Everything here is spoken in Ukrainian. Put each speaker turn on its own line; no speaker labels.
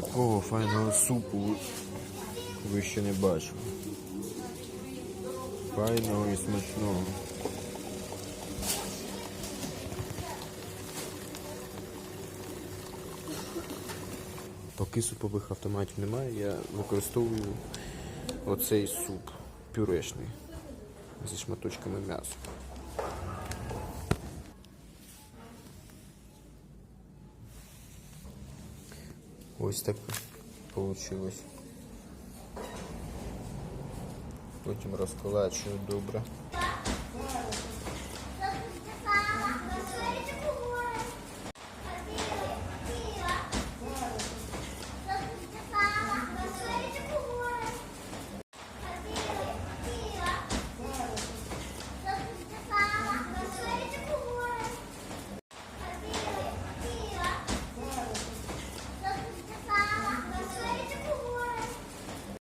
Такого файного супу ви ще не бачили. Файного і смачного. Поки супових автоматів немає, я використовую оцей суп пюрешний зі шматочками м'яса. Ось так получилось. Потім розколачую добре.